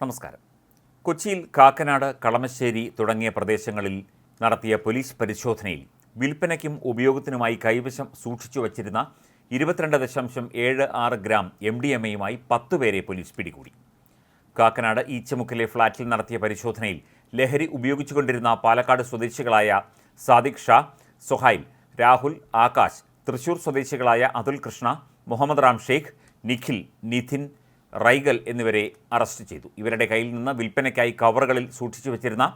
നമസ്കാരം. കൊച്ചിയിൽ കാക്കനാട് കളമശ്ശേരി തുടങ്ങിയ പ്രദേശങ്ങളിൽ നടത്തിയ പോലീസ് പരിശോധനയിൽ വിൽപ്പനയ്ക്കും ഉപയോഗത്തിനുമായി കൈവശം സൂക്ഷിച്ചു വച്ചിരുന്ന ഇരുപത്തിരണ്ട് ദശാംശം ഏഴ് ആറ് ഗ്രാം എം ഡി എം എയുമായി പത്ത് പേരെ പോലീസ് പിടികൂടി. കാക്കനാട് ഈച്ചമുക്കിലെ ഫ്ളാറ്റിൽ നടത്തിയ പരിശോധനയിൽ ലഹരി ഉപയോഗിച്ചുകൊണ്ടിരുന്ന പാലക്കാട് സ്വദേശികളായ സാദിഖ് ഷാ സുഹൈൽ രാഹുൽ ആകാശ് തൃശൂർ സ്വദേശികളായ അതുൽ കൃഷ്ണ മുഹമ്മദ് റാം ഷെയ്ഖ് നിഖിൽ നിധിൻ റൈഗൽ എന്നിവരെ അറസ്റ്റ് ചെയ്തു. ഇവരുടെ കയ്യിൽ നിന്ന് വിൽപ്പനയ്ക്കായി കവറുകളിൽ സൂക്ഷിച്ചു വെച്ചിരുന്ന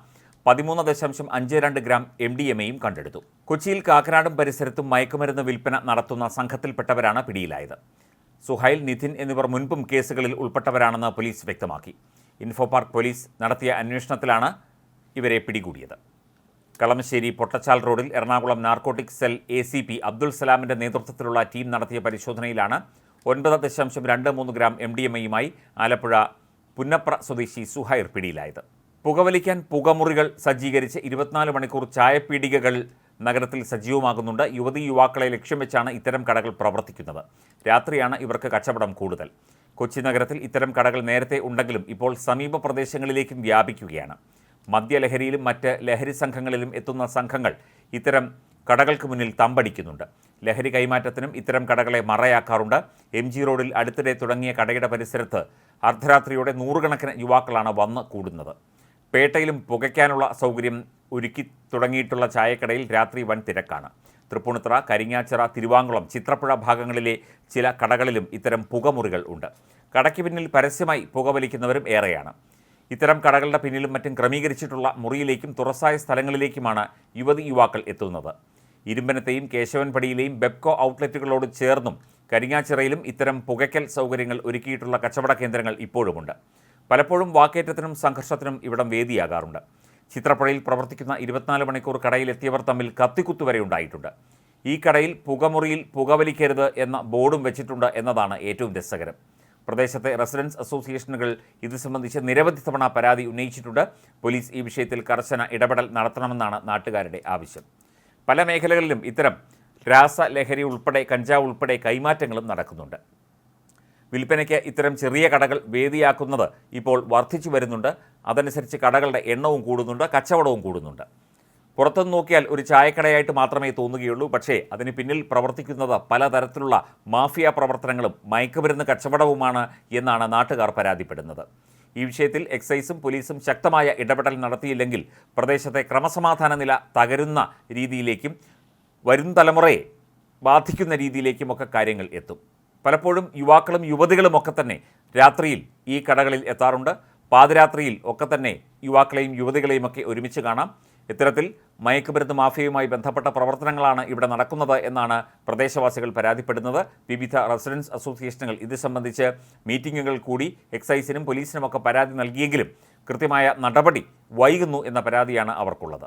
പതിമൂന്ന് ദശാംശം അഞ്ച് രണ്ട് ഗ്രാം എം ഡി എം എയും കണ്ടെടുത്തു. കൊച്ചിയിൽ കാക്കനാടും പരിസരത്തും മയക്കുമരുന്ന് വിൽപ്പന നടത്തുന്ന സംഘത്തിൽപ്പെട്ടവരാണ് പിടിയിലായത്. സുഹൈൽ നിധിൻ എന്നിവർ മുൻപും കേസുകളിൽ ഉൾപ്പെട്ടവരാണെന്ന് പോലീസ് വ്യക്തമാക്കി. ഇൻഫോ പാർക്ക് പോലീസ് നടത്തിയ അന്വേഷണത്തിലാണ് ഇവരെ പിടികൂടിയത്. കളമശ്ശേരി പൊട്ടച്ചാൽ റോഡിൽ Ernakulam narcotic cell A C P Abdul സലാമിന്റെ നേതൃത്വത്തിലുള്ള ടീം നടത്തിയ പരിശോധനയിലാണ് ഒൻപത് ദശാംശം രണ്ട് മൂന്ന് ഗ്രാം എം ഡി എം എയുമായി ആലപ്പുഴ പുന്നപ്ര സ്വദേശി സുഹൈർ പിടിയിലായത്. പുകവലിക്കാൻ പുകമുറികൾ സജ്ജീകരിച്ച് ഇരുപത്തിനാല് മണിക്കൂർ ചായപ്പീടികകൾ നഗരത്തിൽ സജീവമാകുന്നുണ്ട് യുവതി യുവാക്കളെ ലക്ഷ്യം വെച്ചാണ് ഇത്തരം കടകൾ പ്രവർത്തിക്കുന്നത്. രാത്രിയാണ് ഇവർക്ക് കച്ചവടം കൂടുതൽ. കൊച്ചി നഗരത്തിൽ ഇത്തരം കടകൾ നേരത്തെ ഉണ്ടെങ്കിലും ഇപ്പോൾ സമീപ പ്രദേശങ്ങളിലേക്കും വ്യാപിക്കുകയാണ്. മദ്യലഹരിയിലും മറ്റ് ലഹരി സംഘങ്ങളിലും എത്തുന്ന സംഘങ്ങൾ ഇത്തരം കടകൾക്ക് മുന്നിൽ തമ്പടിക്കുന്നുണ്ട്. ലഹരി കൈമാറ്റത്തിനും ഇത്തരം കടകളെ മറയാക്കാറുണ്ട്. എം ജി റോഡിൽ അടുത്തിടെ തുടങ്ങിയ കടയുടെ പരിസരത്ത് അർദ്ധരാത്രിയോടെ നൂറുകണക്കിന് യുവാക്കളാണ് വന്ന് കൂടുന്നത്. പേട്ടയിലും പുകയ്ക്കാനുള്ള സൗകര്യം ഒരുക്കി തുടങ്ങിയിട്ടുള്ള ചായക്കടയിൽ രാത്രി വൻ തിരക്കാണ്. തൃപ്പൂണിത്തറ കരിങ്ങാച്ചിറ തിരുവാങ്കുളം ചിത്രപ്പുഴ ഭാഗങ്ങളിലെ ചില കടകളിലും ഇത്തരം പുകമുറികൾ ഉണ്ട്. കടയ്ക്ക് പിന്നിൽ പരസ്യമായി പുകവലിക്കുന്നവരും ഏറെയാണ്. ഇത്തരം കടകളുടെ പിന്നിലും മറ്റും ക്രമീകരിച്ചിട്ടുള്ള മുറിയിലേക്കും തുറസായ സ്ഥലങ്ങളിലേക്കുമാണ് യുവതി യുവാക്കൾ എത്തുന്നത്. ഇരുമ്പനത്തെയും കേശവൻപടിയിലെയും ബെപ്കോ ഔട്ട്ലെറ്റുകളോട് ചേർന്നും കരിങ്ങാച്ചിറയിലും ഇത്തരം പുകയ്ക്കൽ സൗകര്യങ്ങൾ ഒരുക്കിയിട്ടുള്ള കച്ചവട കേന്ദ്രങ്ങൾ ഇപ്പോഴുമുണ്ട്. പലപ്പോഴും വാക്കേറ്റത്തിനും സംഘർഷത്തിനും ഇവിടം വേദിയാകാറുണ്ട്. ചിത്രപ്പുഴയിൽ പ്രവർത്തിക്കുന്ന ഇരുപത്തിനാല് മണിക്കൂർ കടയിലെത്തിയവർ തമ്മിൽ കത്തിക്കുത്തു വരെ ഉണ്ടായിട്ടുണ്ട്. ഈ കടയിൽ പുകമുറിയിൽ പുകവലിക്കരുത് എന്ന ബോർഡും വെച്ചിട്ടുണ്ട് എന്നതാണ് ഏറ്റവും രസകരം. പ്രദേശത്തെ റെസിഡൻസ് അസോസിയേഷനുകൾ ഇത് സംബന്ധിച്ച് നിരവധി തവണ പരാതി ഉന്നയിച്ചിട്ടുണ്ട്. പോലീസ് ഈ വിഷയത്തിൽ കർശന ഇടപെടൽ നടത്തണമെന്നാണ് നാട്ടുകാരുടെ ആവശ്യം. പല മേഖലകളിലും ഇത്തരം രാസലഹരി ഉൾപ്പെടെ കഞ്ചാവ് ഉൾപ്പെടെ കൈമാറ്റങ്ങളും നടക്കുന്നുണ്ട്. വിൽപ്പനയ്ക്ക് ഇത്തരം ചെറിയ കടകൾ വേദിയാക്കുന്നത് ഇപ്പോൾ വർദ്ധിച്ചു വരുന്നുണ്ട്. അതനുസരിച്ച് കടകളുടെ എണ്ണവും കൂടുന്നുണ്ട് കച്ചവടവും കൂടുന്നുണ്ട്. പുറത്തുനിന്ന് നോക്കിയാൽ ഒരു ചായക്കടയായിട്ട് മാത്രമേ തോന്നുകയുള്ളൂ. പക്ഷേ അതിന് പിന്നിൽ പ്രവർത്തിക്കുന്നത് പലതരത്തിലുള്ള മാഫിയ പ്രവർത്തനങ്ങളും മയക്കുമരുന്ന് കച്ചവടവുമാണ് എന്നാണ് നാട്ടുകാർ പരാതിപ്പെടുന്നത്. ഈ വിഷയത്തിൽ എക്സൈസും പോലീസും ശക്തമായ ഇടപെടൽ നടത്തിയില്ലെങ്കിൽ പ്രദേശത്തെ ക്രമസമാധാന നില തകരുന്ന രീതിയിലേക്കും വരും തലമുറയെ ബാധിക്കുന്ന രീതിയിലേക്കുമൊക്കെ കാര്യങ്ങൾ എത്തും. പലപ്പോഴും യുവാക്കളും യുവതികളും ഒക്കെ തന്നെ രാത്രിയിൽ ഈ കടകളിൽ എത്താറുണ്ട്. പാതിരാത്രിയിൽ ഒക്കെ തന്നെ യുവാക്കളെയും യുവതികളെയും ഒക്കെ ഒരുമിച്ച് കാണാം. ഇത്തരത്തിൽ മയക്കുമരുന്ന് മാഫിയയുമായി ബന്ധപ്പെട്ട പ്രവർത്തനങ്ങളാണ് ഇവിടെ നടക്കുന്നത് എന്നാണ് പ്രദേശവാസികൾ പരാതിപ്പെടുന്നത്. വിവിധ റെസിഡൻസ് അസോസിയേഷനുകൾ ഇത് സംബന്ധിച്ച് മീറ്റിങ്ങുകൾ കൂടി എക്സൈസിനും പോലീസിനുമൊക്കെ പരാതി നൽകിയെങ്കിലും കൃത്യമായ നടപടി വൈകുന്നു എന്ന പരാതിയാണ് അവർക്കുള്ളത്.